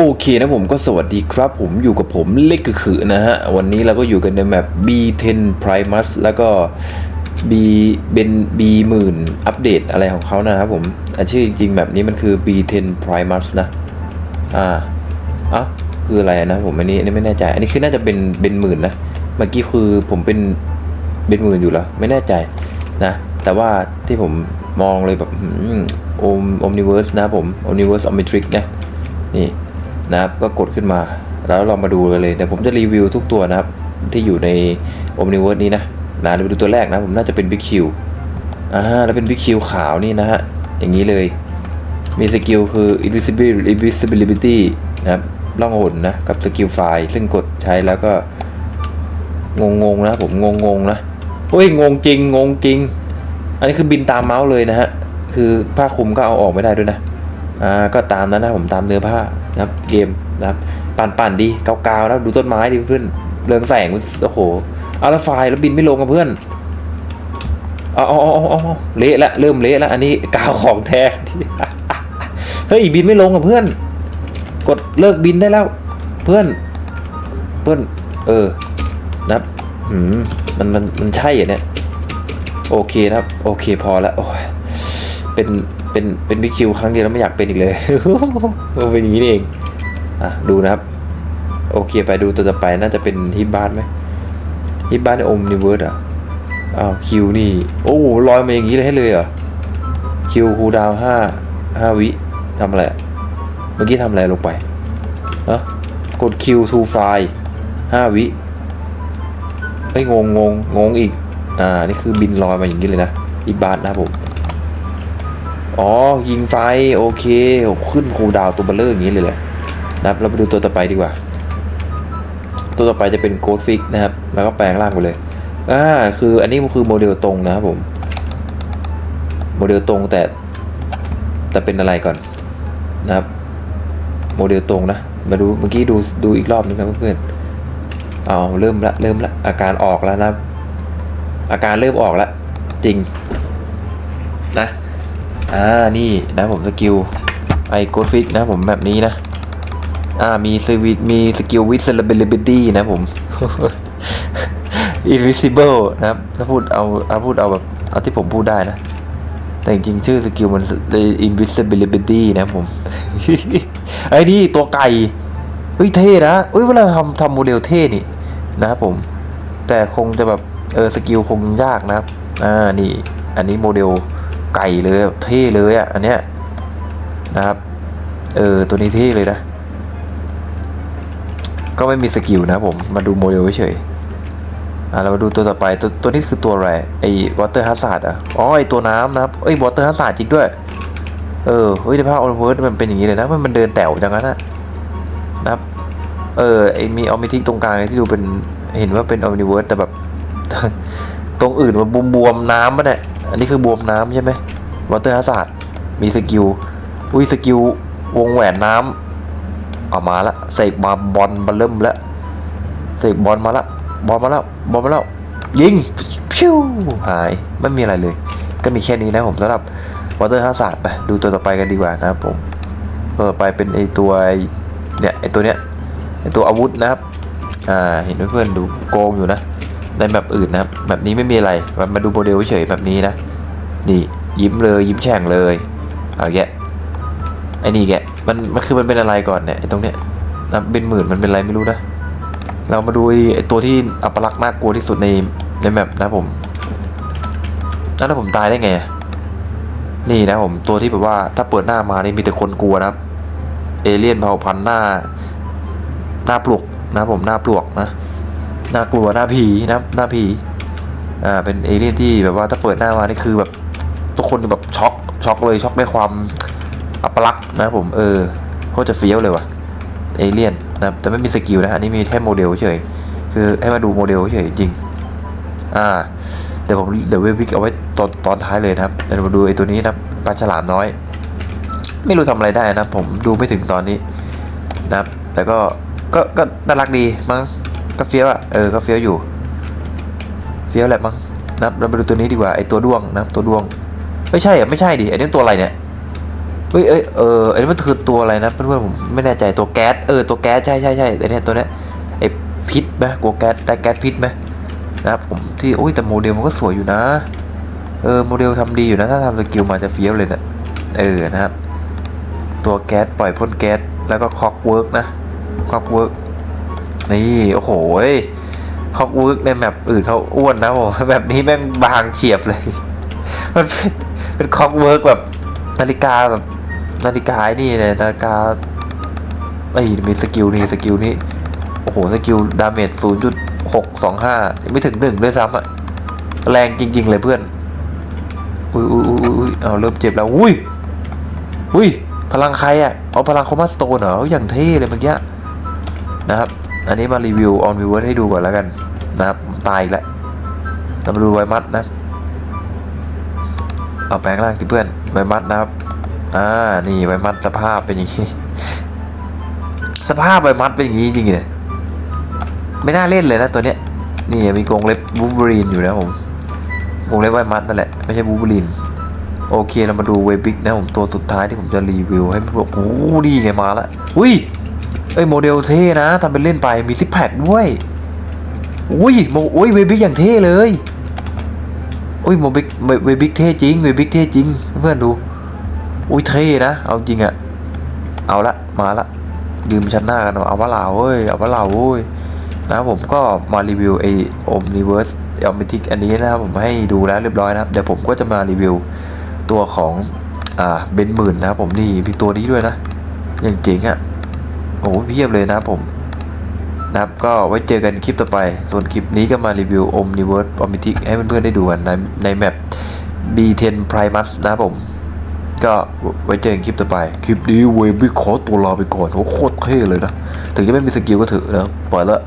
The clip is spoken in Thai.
โอเคนะผมก็สวัสดีครับ ผมอยู่กับผมเล็กกระขือนะฮะ วันนี้เราก็อยู่กันในแมป B10 Primus แล้วก็ B เป็น B หมื่นอัปเดตอะไรของเขานะครับผมอชื่อจริงๆแบบนี้มันคือ B10 Primus นะ อ่าอะคืออะไรนะผมอันนี้อันนี้ไม่แน่ใจ อันนี้คือน่าจะเป็นเป็นหมื่นนะ เมื่อกี้คือผมเป็นเป็นหมื่นอยู่แล้ว ไม่แน่ใจนะ แต่ว่าที่ผมมองเลยแบบโอมโอมนิเวิร์สนะผมโอมนิเวิร์สออมิทริกนะนี่ นะครับก็กดขึ้นมา แล้วเรามาดูกันเลยแต่ผมจะรีวิวทุกตัวนะครับ ที่อยู่ใน Omniverse นี้นะนะเราไปดูตัวแรกนะผมน่าจะเป็น Big Q อ่าแล้วเป็น Big Q ขาวนี่นะฮะอย่างนี้เลยมีสกิลคือ invisibility invisibility นะครับล่องหนนะกับสกิลไฟล์ซึ่งกดใช้แล้วก็งงงๆนะผมงงงๆนะเฮ้ยงงจริงงงจริง อันนี้คือบินตามเมาส์เลยนะฮะ คือผ้าคลุมก็เอาออกไม่ได้ด้วยนะ อ่าก็ตามนั้นนะผมตามเนื้อผ้านะครับเกมนะครับปั่นปั่นดีเกาๆนะดูต้นไม้ดิเพื่อนเรืองแสงโอ้โหเอาละไฟแล้วบินไม่ลงกับเพื่อนเอาเอาเอาเอาเละละเริ่มเละละอันนี้กาวของแท้เฮ้ยบินไม่ลงกับเพื่อน กดเลิกบินได้แล้ว เพื่อน เพื่อน เออนะครับหืมมันมันมันใช่เหรอเนี่ยโอเคนะครับ โอเคพอแล้วโอ้ยเป็น เป็นเป็นบิ๊กคิวครั้งเดียวแล้วไม่อยากเป็นอีกเลยเป็นอย่างนี้เองอะดูนะครับ โอเคไปดูตัวต่อไปน่าจะเป็นฮิบาร์ไหมฮิบาร์ในอมนิเวิร์สอะอ้าวคิวนี่โอ้ลอยมาอย่างนี้เลยให้เลยเหรอคิวคูดาวห้าห้าวิทำอะไรเมื่อกี้ทำอะไรลงไปเอะกด Q to fly ห้าวิเฮ้ยงงงงงงอีก อ่า นี่คือบินลอยมาอย่างนี้เลยนะอีบาร์นะผม อ๋อ ยิงไฟ โอเคขึ้นคูดาวตัวเบลเลอร์อย่างนี้เลยแหละนะครับเราไปดูตัวต่อไปดีกว่า ตัวต่อไปจะเป็นโกดฟิกนะครับ แล้วก็แปลงร่างไปเลยอ่าคืออันนี้มันคือโมเดลตรงนะครับผม โมเดลตรงแต่ แต่เป็นอะไรก่อนนะครับ โมเดลตรงนะ มาดูเมื่อกี้ดูดูอีกรอบนึงนะเพื่อนเอาเริ่มละเริ่มละอาการออกแล้วนะอาการเริ่มออกแล้วจริงนะ อ่านี่นะผมสกิลไอโกดฟิกนะผมแบบนี้นะ อ่ามีสวิตมีสกิลวิ s เ l เบลิบิตี้นะผม invisible นะครับถ้าพูดเอาเอาพูดเอาแบบเอาที่ผมพูดได้นะ แต่จริงชื่อสกิลมัน invisibility นะผมไอ้นี่ตัวไก่เฮ้ยเท่นะเฮ้ยเวลาทำทำโมเดลเท่นี่นะครับผม แต่คงจะแบบเออสกิลคงยากนะครับอ่านี่ อันนี้โมเดล ไก่เลยเท่เลยอะอันเนี้ยนะครับ เออตัวนี้เท่เลยนะ ก็ไม่มีสกิลนะผมมาดูโมเดลเฉยอ่าเรามาดูตัวต่อไปตัวตัวนี้คือตัวอะไรไอ้วอเตอร์ฮัสซาร์ดอะอ๋อไอ้ตัวน้ำนะครับเอ้ยวอเตอร์ฮัสซาร์ดจริงด้วย เออเฮ้ยในภาพออเวิร์ดมันเป็นอย่างนี้เลยนะมันมันเดินแถวจังนั้นนะนะครับ เออไอ้มีออมิทิกตรงกลางที่ดูเป็นเห็นว่าเป็นออมิเวิร์ดแต่แบบ ตรงอื่นมันบวมบวมๆน้ำปะเนี่ย อันนี้คือบวมน้ำใช่ไหมวอเตอร์ฮัสซาดมีสกิล อุ้ยสกิลวงแหวนน้ำเอามาละเสกมาบอลบัลเริ่มล้วเสกบอลมาละบอลมาแล้วบอลมาแล้วยิงพิวหายไม่มีอะไรเลย ก็มีแค่นี้นะผมสำหรับวอเตอร์ฮัสซาดไปดูตัวต่อไปกันดีกว่านะครับผมตัวต่อไปเป็นไอตัวเนี่ยไอตัวเนี้ยไอตัวอาวุธนะครับอ่าเห็นเพื่อนๆดูโกงอยู่นะ ในแบบอื่นนะครับแบบนี้ไม่มีอะไรมาดูโมเดลเฉยแบบนี้นะนี่ยิ้มเลยยิ้มแฉ่งเลยเอาแกะไอ้นี่แกมันมันคือมันเป็นอะไรก่อนเนี่ยไอ้ตรงเนี้ยนะเป็นหมื่นมันเป็นอะไรไม่รู้นะเรามาดูไอ้ตัวที่อัปลักษณ์น่ากลัวที่สุดในในแมปนะผมนั่นถ้าผมตายได้ไงนี่นะผมตัวที่แบบว่าถ้าเปิดหน้ามานี่มีแต่คนกลัวนะครับ เอเลี่ยนเผ่าพันธุ์หน้า หน้าปลวกนะผมหน้าปลวกนะ น่ากลัวหน้าผีนะหน้าผีอ่าเป็นเอเลี่ยนที่แบบว่าถ้าเปิดหน้ามานี่คือแบบทุกคนแบบช็อกช็อกเลยช็อกด้วยความอัปลักษณ์นะผมเออเขาจะเฟี้ยวเลยว่ะเอเลี่ยนนะแต่ไม่มีสกิลนะอันนี้มีแค่โมเดลเฉยคือให้มาดูโมเดลเฉยจริงอ่าเดี๋ยวผมเดี๋ยวเวบิกเอาไว้ตอนตอนท้ายเลยนะครับเดี๋ยวมาดูไอ้ตัวนี้นะปลาฉลามน้อย ไม่รู้ทำอะไรได้นะผมดูไม่ถึงตอนนี้นะครับแต่ก็ก็ก็น่ารักดีมั้ง ก็เฟี้ยวอะเออก็เฟี้ยวอยู่ เฟี้ยวแหละมั้งนะเราไปดูตัวนี้ดีกว่าไอตัวด้วงนะตัวด้วง ไม่ใช่อะไม่ใช่ดิไอนี่ตัวอะไรเนี่ยเฮ้ยเอ้ยเอออันนี้มันคือตัวอะไรนะเพื่อนๆผมไม่แน่ใจตัวแก๊สเออตัวแก๊สใช่ใช่ใช่ไอเนี้ยตัวเนี้ยไอพิษไหมกลัวแก๊สได้แก๊สพิษไหมนะครับผมที่โอ้ยแต่โมเดลมันก็สวยอยู่นะเออโมเดลทำดีอยู่นะถ้าทำสกิลมาจะเฟี้ยวเลยนะเออนะครับตัวแก๊สปล่อยพ่นแก๊สแล้วก็คอกเวิร์กนะคอกเวิร์ก นี่โอ้โหคอกเวิร์กในแมปอื่นเขาอ้วนนะผมแบบนี้แม่งบางเฉียบเลย มันเป็นเป็นคอกเวิร์กแบบนาฬิกาแบบนาฬิกานี่เลยนาฬิกาไอ้มีสกิลนี่สกิลนี้โอ้โหสกิลดาเมจศูนย์จุดหกสองห้าไม่ถึงหนึ่งด้วยซ้ำอะแรงจริง ๆ เลยเพื่อนอุ้ยอุ้ยอุ้ยอุ้ยเอาเริ่มเจ็บแล้วอุ้ยอุ้ยพลังใครอะเอาพลังคอมมาสโตนเหรออย่างเท่เลยเมื่อกี้นะครับ อันนี้มารีวิวออนวิวให้ดูก่อนแล้วกันนะครับตายอีกแล้วเรามาดูไวมัดนะ เอาแปลงร่างที่เพื่อนไวมัดนะครับ อ่า นี่ไวมัดสภาพเป็นอย่างนี้ สภาพไวมัดเป็นอย่างนี้จริงเลยไม่น่าเล่นเลยนะตัวเนี้ย นี่มีกรงเล็บบูบูรีนอยู่นะผมกรงเล็บไวมัดนั่นแหละ ไม่ใช่บูบูรีน โอเคเรามาดูเวบิกนะผมตัวสุดท้ายที่ผมจะรีวิวให้พวกโอ้โหนี่ไงมาละ อุ้ย อ้ยโมเดลเท่นะทำเป็นเล่นไปมีซิปแพคด้วยอุ้ยโมอุ้ยเวบิกอย่างเท่เลยอุ้ยโมบิกเวบิกเท่จริงเวบิกเท่จริง เพื่อนดูอุ้ยเท่นะเอาจริงอะเอาละมาละยืมชั้นหน้ากันเอาว่าลาเว้ยเอาว่าลาเว้ยนะผมก็มารีวิวไอโอมนิเวิร์สออมติกอันนี้นะครับผมให้ดูแล้วเรียบร้อยนะครับเดี๋ยวผมก็จะมารีวิวตัวของอ่าเบนหมื่นนะครับผมนี่มีตัวนี้ด้วยนะอย่างเจ๋งอะ่ะ โอ้โหเพียบเลยนะครับผมนะครับก็ไว้เจอกันคลิปต่อไป ส่วนคลิปนี้ก็มารีวิว Omniverse o m n i t i c ให้เพื่อนๆได้ดูกันในในแมป B10 Primus นะครับผม ก็ไว้เจอกันคลิปต่อไป คลิปนี้เวบิขอตัวลาไปก่อนโหโคตรเท่เลยนะ ถึงจะไม่มีสกิลก็ถือนะปล่อยละ